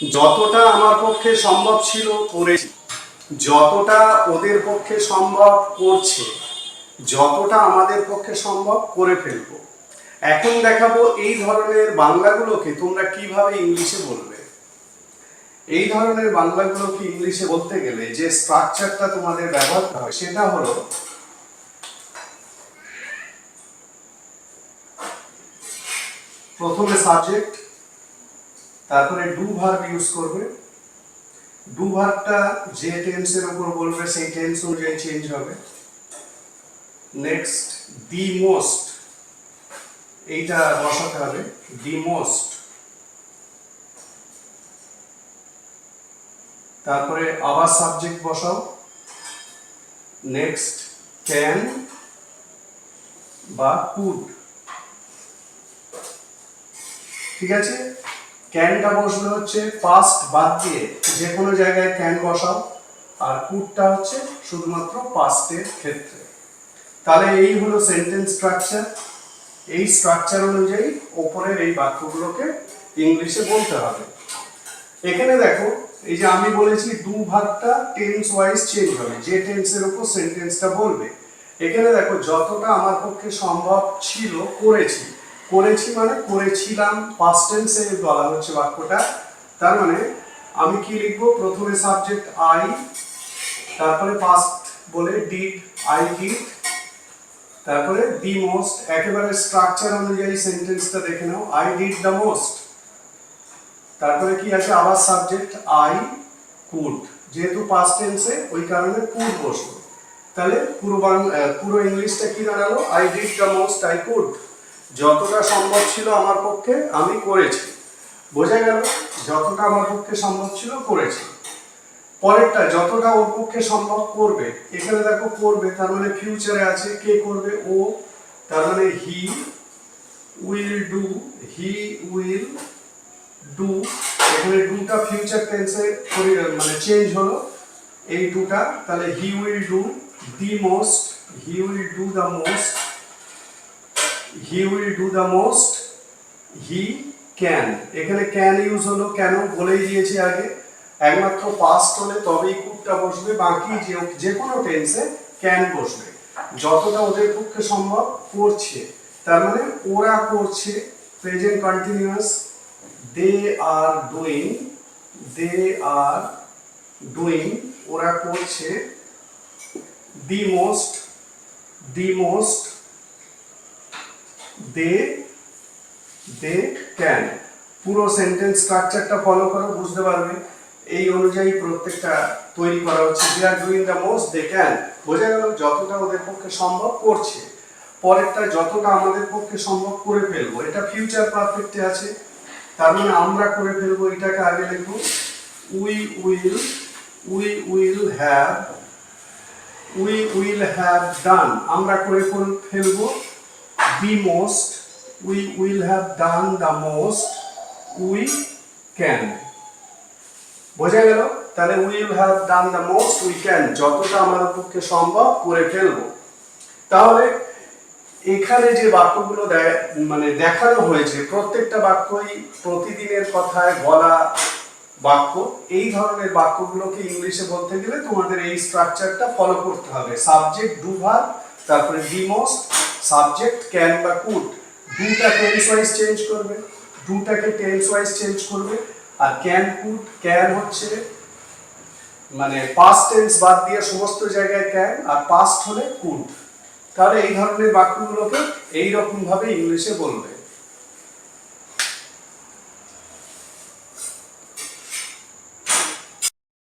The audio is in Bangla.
যতটা আমার পক্ষে সম্ভব ছিল করেছি, যতটা ওদের পক্ষে সম্ভব করছে, যতটা আমাদের পক্ষে সম্ভব করে ফেলব। এখন দেখাবো এই ধরনের বাংলাগুলোকে তোমরা কীভাবে ইংলিশে বলবে। এই ধরনের বাংলাগুলোকে ইংলিশে বলতে গেলে যে স্ট্রাকচারটা তোমাদের ব্যবহার করতে হবে সেটা হলো প্রথমে সাবজেক্ট তারপরে ডু ভার্ব ইউজ করবে। ডু ভার্বটা যে টেন্সের উপর বলবে, সেই টেন্স অনুযায়ী চেঞ্জ হবে। নেক্সট দি মোস্ট এইটা বসাতে হবে। দি মোস্ট তারপরে আবার সাবজেক্ট বসাও। নেক্সট ক্যান বা কুড ঠিক আছে? ক্যানটা বসলে হচ্ছে পাস্ট বাদ দিয়ে যে কোনো জায়গায় ক্যান বসাও, আর কুটটা হচ্ছে শুধুমাত্র পাস্টের ক্ষেত্রে। তাহলে এই হলো সেন্টেন্স স্ট্রাকচার এই স্ট্রাকচার অনুযায়ী ওপরের এই বাক্যগুলোকে ইংলিশে বলতে হবে। এখানে দেখো, এই যে আমি বলেছি দু ভাগটা টেন্স ওয়াইজ চেঞ্জ হবে, যে টেন্সের উপর সেন্টেন্সটা বলবে। এখানে দেখো, যতটা আমার পক্ষে সম্ভব ছিল করেছি। করেছি মানে করেছিলাম পাস্ট টেন্সে বলা হচ্ছে বাক্যটা। তার মানে আমি কি লিখব? প্রথমে সাবজেক্ট আই তারপরে পাস্ট বলে ডিড আই ডিড তারপরে দি মোস্ট একেবারে স্ট্রাকচার অনুযায়ী সেন্টেন্সটা দেখে নাও। আই ডিড দ্য মোস্ট তারপরে কি আছে? আবার সাবজেক্ট আই কুড যেহেতু পাস্ট টেন্সে ওই কারণে কুড বসল। তাহলে পুরো বাং- আহ, পুরো ইংলিশটা কি দাঁড়াল? I did the most I could যতটা সম্ভব ছিল আমার পক্ষে আমি করেছি। বোঝা গেল, যতটা আমার পক্ষে সম্ভব ছিল করেছি। পরেরটা, যতটা ওর পক্ষে সম্ভব করবে, এখানে দেখো করবে, তার মানে ফিউচারে আছে, কে করবে? ও, তার মানে he will do he will do এখানে ডুটা ফিউচার টেন্সে মানে চেঞ্জ হলো। এই ডুটা তাহলে he will do the most he will do the most he will do the most he can এখানে ক্যান ইউজ হলো কেন বলেই দিয়েছি আগে। একমাত্র পাস্ট হলে তবেই কুটটা বসবে, বাকি যে যে কোনো টেন্সে ক্যান বসবে। যতটা ওদের পক্ষে সম্ভব করছে। তার মানে ওরা করছে present continuous they are doing they are doing ওরা করছে the most the most they they can পুরো সেন্টেন্স স্ট্রাকচারটা ফলো করো, বুঝতে পারবে। এই অনুযায়ী প্রত্যেকটা তৈরি করা হচ্ছে। They are doing the most they can বোঝা গেল যতটা ওদের পক্ষে সম্ভব করছে। পরেরটা যতটা আমাদের পক্ষে সম্ভব করে ফেলব। এটা ফিউচার পারফেক্টে আছে। তার মানে আমরা করে ফেলব, এটাকে আগে লিখব we will we will have we will have done আমরা করে ফেল- ফেলব। The most, we will have done the most we can. বোঝা গেল? তাহলে will have done the most we can, যতটা আমাদের পক্ষে সম্ভব করে ফেলব। তাহলে এখানে যে বাক্যগুলো দেয়- মানে দেখানো হয়েছে, প্রত্যেকটা বাক্যই প্রতিদিনের কথায় বলা বাক্য, এই ধরনের বাক্যগুলোকে ইংলিশে বলতে গেলে তোমাদের এই স্ট্রাকচারটা ফলো করতে হবে। সাবজেক্ট ডু ভার তারপরে ডি মোস্ট সাবজেক্ট ক্যান বা কুড দুটা টেন্স ওয়াইজ চেঞ্জ করবে ডুটাকে টেন্স ওয়াইজ চেঞ্জ করবে, আর ক্যান কুড ক্যান হচ্ছে মানে পাস্ট টেন্স বাদ দিয়ে সমস্ত জায়গায় ক্যান আর পাস্ট হলে কুড তাহলে এই ধরনের বাক্যগুলোকে এই রকম ভাবে ইংলিশে বলবে।